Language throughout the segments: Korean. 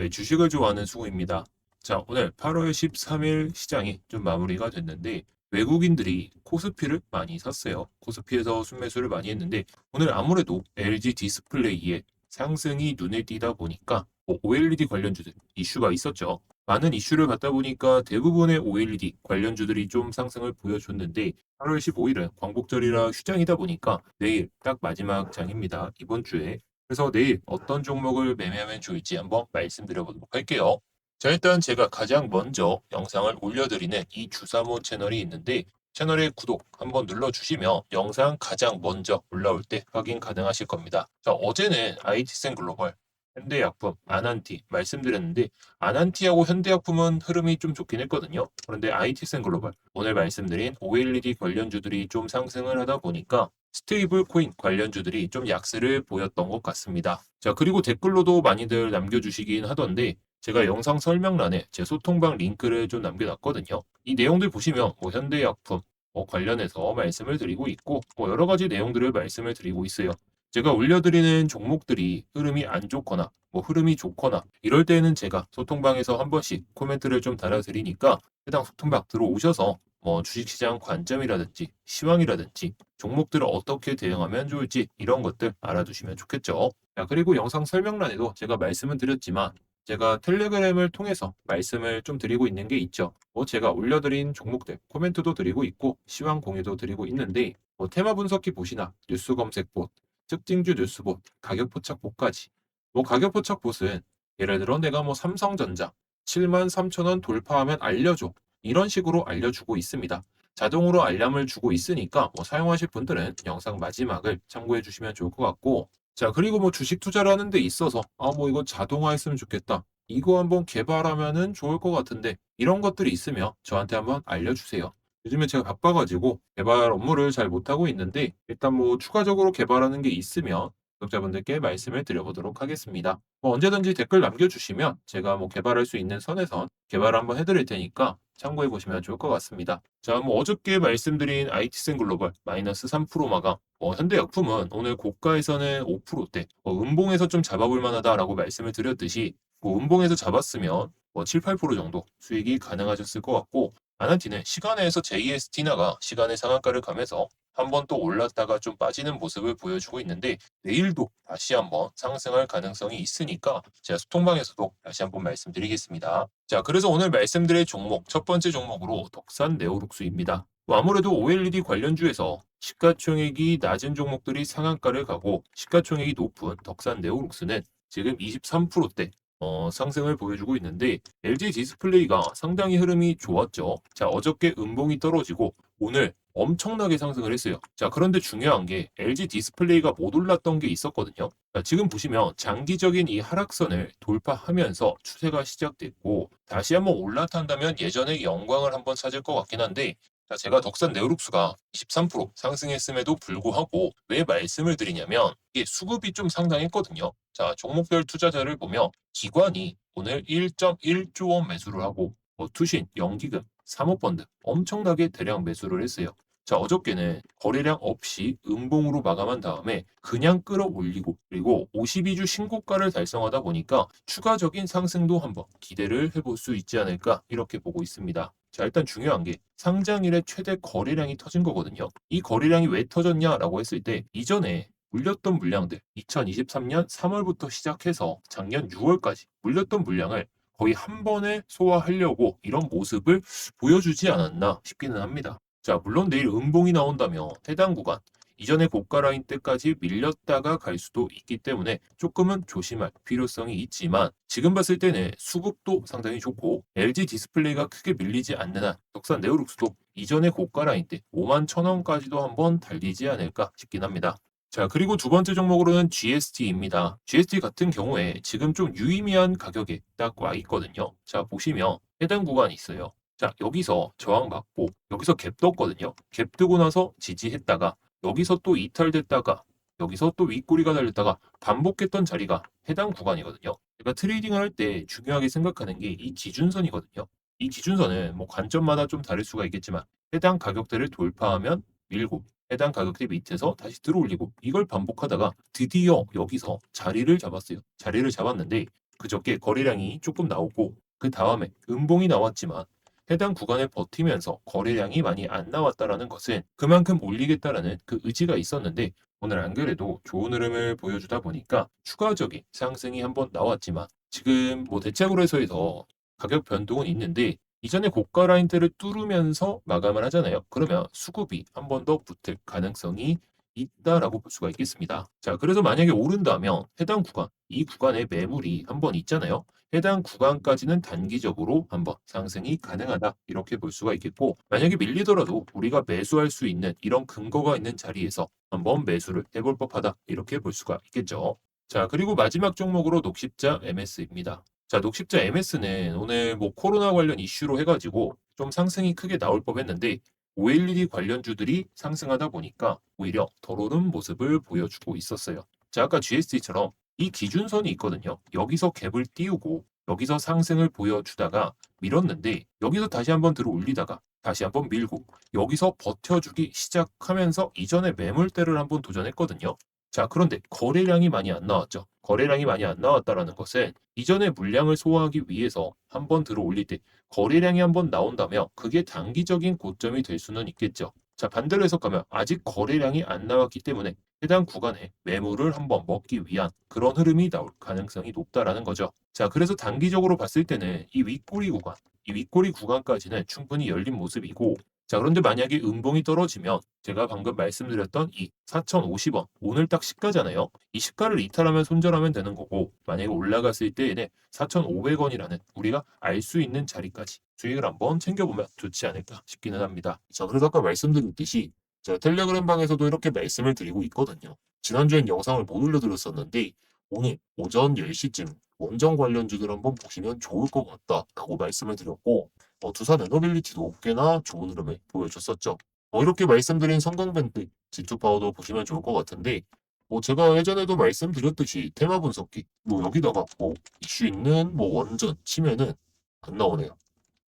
네, 주식을 좋아하는 수고입니다. 자, 오늘 8월 13일 시장이 좀 마무리가 됐는데 외국인들이 코스피를 많이 샀어요. 코스피에서 순매수를 많이 했는데 오늘 아무래도 LG 디스플레이의 상승이 눈에 띄다 보니까 뭐 OLED 관련주들 이슈가 있었죠. 많은 이슈를 받다 보니까 대부분의 OLED 관련주들이 좀 상승을 보여줬는데 8월 15일은 광복절이라 휴장이다 보니까 내일 딱 마지막 장입니다. 이번 주에 그래서 내일 어떤 종목을 매매하면 좋을지 한번 말씀드려 보도록 할게요. 자, 일단 제가 가장 먼저 영상을 올려드리는 이 주사모 채널이 있는데 채널에 구독 한번 눌러주시면 영상 가장 먼저 올라올 때 확인 가능하실 겁니다. 자, 어제는 IT센 글로벌, 현대약품, 아난티 말씀드렸는데 아난티하고 현대약품은 흐름이 좀 좋긴 했거든요. 그런데 IT센 글로벌 오늘 말씀드린 OLED 관련주들이 좀 상승을 하다 보니까 스테이블 코인 관련주들이 좀 약세를 보였던 것 같습니다. 자, 그리고 댓글로도 많이들 남겨주시긴 하던데 제가 영상 설명란에 제 소통방 링크를 좀 남겨놨거든요. 이 내용들 보시면 뭐 현대약품 뭐 관련해서 말씀을 드리고 있고 뭐 여러 가지 내용들을 말씀을 드리고 있어요. 제가 올려드리는 종목들이 흐름이 안 좋거나 뭐 흐름이 좋거나 이럴 때는 제가 소통방에서 한 번씩 코멘트를 좀 달아드리니까 해당 소통방 들어오셔서 뭐 주식시장 관점이라든지 시황이라든지 종목들을 어떻게 대응하면 좋을지 이런 것들 알아두시면 좋겠죠. 자, 그리고 영상 설명란에도 제가 말씀은 드렸지만 제가 텔레그램을 통해서 말씀을 좀 드리고 있는 게 있죠. 뭐 제가 올려드린 종목들 코멘트도 드리고 있고 시황 공유도 드리고 있는데 뭐 테마 분석기 보시나 뉴스 검색봇, 특징주 뉴스봇, 가격 포착봇까지 뭐 가격 포착봇은 예를 들어 내가 뭐 삼성전자 7만 3천 원 돌파하면 알려줘 이런 식으로 알려주고 있습니다. 자동으로 알람을 주고 있으니까 뭐 사용하실 분들은 영상 마지막을 참고해 주시면 좋을 것 같고 자, 그리고 뭐 주식 투자를 하는 데 있어서, 아, 뭐 이거 자동화했으면 좋겠다. 이거 한번 개발하면은 좋을 것 같은데, 이런 것들이 있으면 저한테 한번 알려주세요. 요즘에 제가 바빠가지고 개발 업무를 잘 못하고 있는데, 일단 뭐 추가적으로 개발하는 게 있으면 구독자분들께 말씀을 드려보도록 하겠습니다. 뭐 언제든지 댓글 남겨주시면 제가 뭐 개발할 수 있는 선에선 개발을 한번 해드릴 테니까 참고해 보시면 좋을 것 같습니다. 자, 뭐 어저께 말씀드린 IT센 글로벌 마이너스 3% 마감. 어, 현대약품은 오늘 고가에서는 5%대, 어, 음봉에서 좀 잡아볼 만하다라고 말씀을 드렸듯이 뭐 음봉에서 잡았으면 뭐 7, 8% 정도 수익이 가능하셨을 것 같고 아난티는 시간에서 JST나가 시간의 상한가를 가면서 한 번 또 올랐다가 좀 빠지는 모습을 보여주고 있는데 내일도 다시 한번 상승할 가능성이 있으니까 제가 소통방에서도 다시 한번 말씀드리겠습니다. 자, 그래서 오늘 말씀드릴 종목 첫 번째 종목으로 덕산 네오룩스입니다. 뭐 아무래도 OLED 관련주에서 시가총액이 낮은 종목들이 상한가를 가고 시가총액이 높은 덕산 네오룩스는 지금 23%대 어, 상승을 보여주고 있는데 LG 디스플레이가 상당히 흐름이 좋았죠. 자, 어저께 음봉이 떨어지고 오늘 엄청나게 상승을 했어요. 자, 그런데 중요한 게 LG 디스플레이가 못 올랐던 게 있었거든요. 자, 지금 보시면 장기적인 이 하락선을 돌파하면서 추세가 시작됐고 다시 한번 올라탄다면 예전의 영광을 한번 찾을 것 같긴 한데 자, 제가 덕산 네오룩스가 23% 상승했음에도 불구하고 왜 말씀을 드리냐면 이게 수급이 좀 상당했거든요. 자, 종목별 투자자를 보면 기관이 오늘 1.1조 원 매수를 하고 뭐 투신, 연기금, 사모펀드 엄청나게 대량 매수를 했어요. 자, 어저께는 거래량 없이 음봉으로 마감한 다음에 그냥 끌어올리고 그리고 52주 신고가를 달성하다 보니까 추가적인 상승도 한번 기대를 해볼 수 있지 않을까 이렇게 보고 있습니다. 자, 일단 중요한 게 상장일에 최대 거래량이 터진 거거든요. 이 거래량이 왜 터졌냐라고 했을 때 이전에 물렸던 물량들 2023년 3월부터 시작해서 작년 6월까지 물렸던 물량을 거의 한 번에 소화하려고 이런 모습을 보여주지 않았나 싶기는 합니다. 자, 물론 내일 음봉이 나온다면 해당 구간 이전의 고가 라인 때까지 밀렸다가 갈 수도 있기 때문에 조금은 조심할 필요성이 있지만 지금 봤을 때는 수급도 상당히 좋고 LG 디스플레이가 크게 밀리지 않는 한 덕산 네오룩스도 이전의 고가 라인 때 5만 천 원까지도 한번 달리지 않을까 싶긴 합니다. 자, 그리고 두 번째 종목으로는 GST입니다. GST 같은 경우에 지금 좀 유의미한 가격에 딱 와 있거든요. 자, 보시면 해당 구간이 있어요. 자, 여기서 저항 받고 여기서 갭 떴거든요. 갭 뜨고 나서 지지했다가 여기서 또 이탈됐다가 여기서 또 윗꼬리가 달렸다가 반복했던 자리가 해당 구간이거든요. 제가 트레이딩을 할 때 중요하게 생각하는 게 이 기준선이거든요. 이 기준선은 뭐 관점마다 좀 다를 수가 있겠지만 해당 가격대를 돌파하면 밀고 해당 가격대 밑에서 다시 들어올리고 이걸 반복하다가 드디어 여기서 자리를 잡았어요. 자리를 잡았는데 그저께 거래량이 조금 나오고 그 다음에 음봉이 나왔지만 해당 구간을 버티면서 거래량이 많이 안 나왔다라는 것은 그만큼 올리겠다라는 그 의지가 있었는데 오늘 안 그래도 좋은 흐름을 보여주다 보니까 추가적인 상승이 한번 나왔지만 지금 뭐 대체고래소에서 가격 변동은 있는데 이전에 고가 라인대를 뚫으면서 마감을 하잖아요. 그러면 수급이 한 번 더 붙을 가능성이 있다라고 볼 수가 있겠습니다. 자, 그래서 만약에 오른다면 해당 구간, 이 구간에 매물이 한 번 있잖아요. 해당 구간까지는 단기적으로 한번 상승이 가능하다 이렇게 볼 수가 있겠고 만약에 밀리더라도 우리가 매수할 수 있는 이런 근거가 있는 자리에서 한번 매수를 해볼 법하다 이렇게 볼 수가 있겠죠. 자 그리고 마지막 종목으로 녹십자 MS입니다. 자 녹십자 MS는 오늘 뭐 코로나 관련 이슈로 해가지고 좀 상승이 크게 나올 법했는데 OLED 관련주들이 상승하다 보니까 오히려 덜 오른 모습을 보여주고 있었어요. 자 아까 GST처럼 이 기준선이 있거든요. 여기서 갭을 띄우고 여기서 상승을 보여주다가 밀었는데 여기서 다시 한번 들어 올리다가 다시 한번 밀고 여기서 버텨주기 시작하면서 이전에 매물대를 한번 도전했거든요. 자, 그런데 거래량이 많이 안 나왔죠. 거래량이 많이 안 나왔다라는 것은 이전에 물량을 소화하기 위해서 한번 들어 올릴 때 거래량이 한번 나온다면 그게 단기적인 고점이 될 수는 있겠죠. 자, 반대로 해석하면 아직 거래량이 안 나왔기 때문에 해당 구간에 매물을 한번 먹기 위한 그런 흐름이 나올 가능성이 높다라는 거죠. 자, 그래서 단기적으로 봤을 때는 이 윗꼬리 구간, 이 윗꼬리 구간까지는 충분히 열린 모습이고 자, 그런데 만약에 음봉이 떨어지면 제가 방금 말씀드렸던 이 4,050원, 오늘 딱 시가잖아요. 이 시가를 이탈하면 손절하면 되는 거고, 만약에 올라갔을 때에는 4,500원이라는 우리가 알 수 있는 자리까지 수익을 한번 챙겨보면 좋지 않을까 싶기는 합니다. 자, 그래서 아까 말씀드렸듯이 제가 텔레그램 방에서도 이렇게 말씀을 드리고 있거든요. 지난주엔 영상을 못 올려드렸었는데, 오늘 오전 10시쯤 원정 관련주들 한번 보시면 좋을 것 같다라고 말씀을 드렸고, 어, 두산 에너빌리티도 꽤나 좋은 흐름을 보여줬었죠. 어, 이렇게 말씀드린 성광밴드 G2 파워도 보시면 좋을 것 같은데 뭐 제가 예전에도 말씀드렸듯이 테마 분석기 뭐 여기다가 뭐 이슈 있는 뭐 원전 치면은 안 나오네요.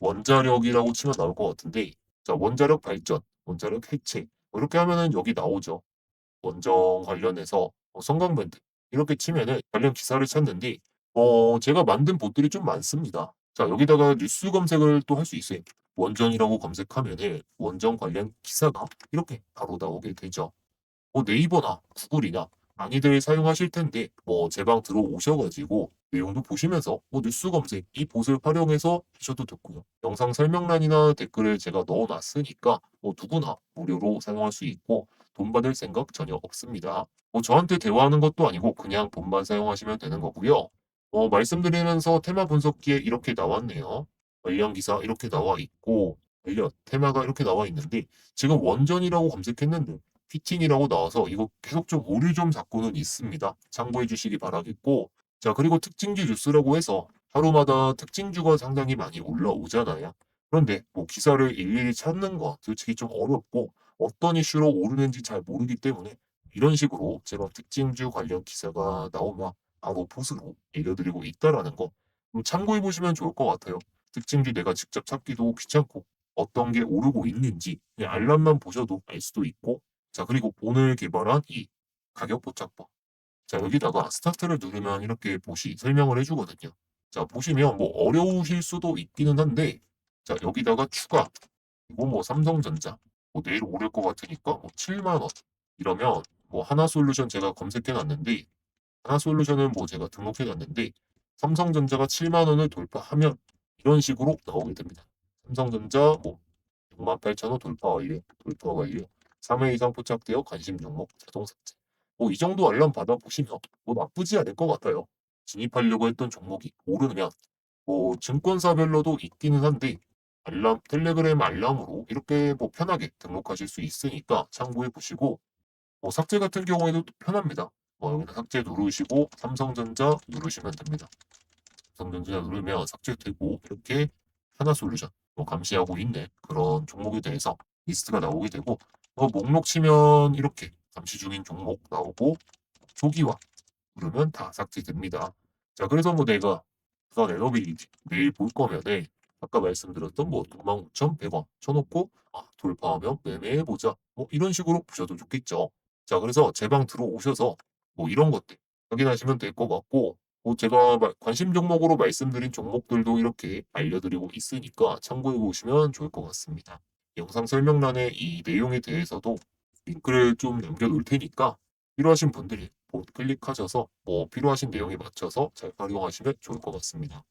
원자력이라고 치면 나올 것 같은데 자 원자력 발전, 원자력 해체 뭐 이렇게 하면은 여기 나오죠. 원전 관련해서 어, 성광밴드 이렇게 치면은 관련 기사를 찾는데 어 제가 만든 봇들이 좀 많습니다. 자, 여기다가 뉴스 검색을 또 할 수 있어요. 원전이라고 검색하면은 원전 관련 기사가 이렇게 바로 나오게 되죠. 뭐 네이버나 구글이나 많이들 사용하실 텐데 뭐 제 방 들어오셔가지고 내용도 보시면서 뭐 뉴스 검색 이 봇을 활용해서 하셔도 좋고요. 영상 설명란이나 댓글을 제가 넣어놨으니까 뭐 누구나 무료로 사용할 수 있고 돈 받을 생각 전혀 없습니다. 뭐 저한테 대화하는 것도 아니고 그냥 돈만 사용하시면 되는 거고요. 어, 말씀드리면서 테마 분석기에 이렇게 나왔네요. 관련 기사 이렇게 나와 있고 관련 테마가 이렇게 나와 있는데 지금 원전이라고 검색했는데 피팅이라고 나와서 이거 계속 좀 오류 좀 잡고는 있습니다. 참고해 주시기 바라겠고 자 그리고 특징주 뉴스라고 해서 하루마다 특징주가 상당히 많이 올라오잖아요. 그런데 뭐 기사를 일일이 찾는 거 솔직히 좀 어렵고 어떤 이슈로 오르는지 잘 모르기 때문에 이런 식으로 제가 특징주 관련 기사가 나오면 바로 보스로 알려드리고 있다라는 거 참고해 보시면 좋을 것 같아요. 특징주 내가 직접 찾기도 귀찮고 어떤 게 오르고 있는지 알람만 보셔도 알 수도 있고 자 그리고 오늘 개발한 이 가격 포착법 자 여기다가 스타트를 누르면 이렇게 보시 설명을 해주거든요. 자 보시면 뭐 어려우실 수도 있기는 한데 자 여기다가 추가 그리고 뭐 삼성전자 뭐 내일 오를 것 같으니까 뭐 7만 원 이러면 뭐 하나 솔루션 제가 검색해 놨는데 하나 솔루션은 뭐 제가 등록해 놨는데 삼성전자가 7만 원을 돌파하면 이런 식으로 나오게 됩니다. 삼성전자 뭐 68,000원 돌파 완료, 돌파 완료. 3회 이상 포착되어 관심 종목 자동 삭제. 뭐 이 정도 알람 받아보시면 뭐 나쁘지 않을 것 같아요. 진입하려고 했던 종목이 오르면 뭐 증권사별로도 있기는 한데 알람, 텔레그램 알람으로 이렇게 뭐 편하게 등록하실 수 있으니까 참고해 보시고 뭐 삭제 같은 경우에도 편합니다. 뭐 여기다 삭제 누르시고 삼성전자 누르시면 됩니다. 삼성전자 누르면 삭제되고 이렇게 하나솔루션 뭐 감시하고 있는 그런 종목에 대해서 리스트가 나오게 되고 뭐 목록 치면 이렇게 감시 중인 종목 나오고 조기화 누르면 다 삭제됩니다. 자 그래서 뭐 내가 부산 에너빌리티 내일 볼 거면은 아까 말씀드렸던 뭐 65,100원 쳐놓고 아, 돌파하면 매매해보자 뭐 이런 식으로 보셔도 좋겠죠. 자 그래서 제 방 들어오셔서 뭐 이런 것들 확인하시면 될 것 같고 뭐 제가 마- 관심 종목으로 말씀드린 종목들도 이렇게 알려드리고 있으니까 참고해 보시면 좋을 것 같습니다. 영상 설명란에 이 내용에 대해서도 링크를 좀 남겨놓을 테니까 필요하신 분들이 곧 클릭하셔서 뭐 필요하신 내용에 맞춰서 잘 활용하시면 좋을 것 같습니다.